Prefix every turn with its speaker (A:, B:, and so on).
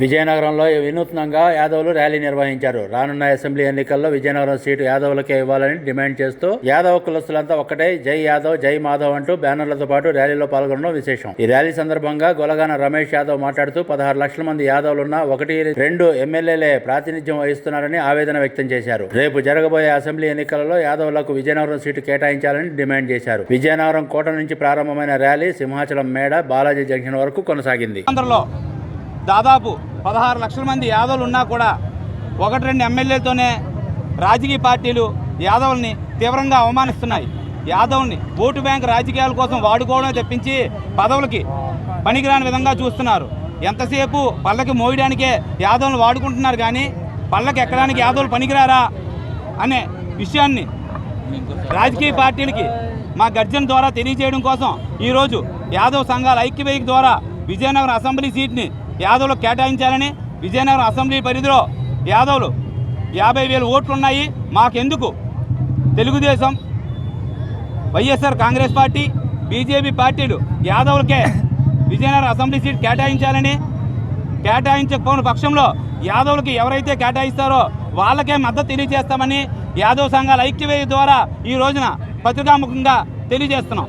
A: విజయనగరంలో వినూత్నంగా యాదవులు ర్యాలీ నిర్వహించారు. రానున్న అసెంబ్లీ ఎన్నికల్లో విజయనగరం సీటు యాదవ్లకే ఇవ్వాలని డిమాండ్ చేస్తూ యాదవ్ కులస్తులంతా ఒక్కటే జై యాదవ్ జై మాధవ్ అంటూ బ్యానర్లతో పాటు ర్యాలీలో పాల్గొనడం విశేషం. ఈ ర్యాలీ సందర్భంగా గొలగాన రమేష్ యాదవ్ మాట్లాడుతూ పదహారు లక్షల మంది యాదవ్లున్న ఒకటి రెండు ఎమ్మెల్యేలే ప్రాతినిధ్యం వహిస్తున్నారని ఆవేదన వ్యక్తం చేశారు. రేపు జరగబోయే అసెంబ్లీ ఎన్నికలలో యాదవ్లకు విజయనగరం సీటు కేటాయించాలని డిమాండ్ చేశారు. విజయనగరం కోట నుంచి ప్రారంభమైన ర్యాలీ సింహాచలం మేడ బాలాజీ జంక్షన్ వరకు కొనసాగింది.
B: దాదాపు పదహారు లక్షల మంది యాదవులు ఉన్నా కూడా ఒకటి రెండు ఎమ్మెల్యేలతోనే రాజకీయ పార్టీలు యాదవుల్ని తీవ్రంగా అవమానిస్తున్నాయి. యాదవుల్ని ఓటు బ్యాంక్ రాజకీయాల కోసం వాడుకోవడం తెప్పించి పదవులకి పనికిరాని విధంగా చూస్తున్నారు. ఎంతసేపు పళ్ళకి మోయడానికే యాదవులను వాడుకుంటున్నారు కానీ పళ్ళకి ఎక్కడానికి యాదవులు పనికిరారా అనే విషయాన్ని రాజకీయ పార్టీలకి మా గర్జన ద్వారా తెలియజేయడం కోసం ఈరోజు యాదవ్ సంఘాల ఐక్యవేయిక ద్వారా విజయనగరం అసెంబ్లీ సీట్ని యాదవ్లకు కేటాయించాలని విజయనగరం అసెంబ్లీ పరిధిలో యాదవులు యాభై వేల ఓట్లు ఉన్నాయి మాకెందుకు? Telugu Desam YSR Congress party BJP పార్టీలు యాదవులకే విజయనగరం అసెంబ్లీ సీట్ కేటాయించాలని కేటాయించకపోని పక్షంలో యాదవ్లకి ఎవరైతే కేటాయిస్తారో వాళ్ళకే మద్దతు తెలియజేస్తామని యాదవ్ సంఘాల ఐక్యవేది ద్వారా ఈ రోజున పత్రికాముఖంగా తెలియజేస్తున్నాం.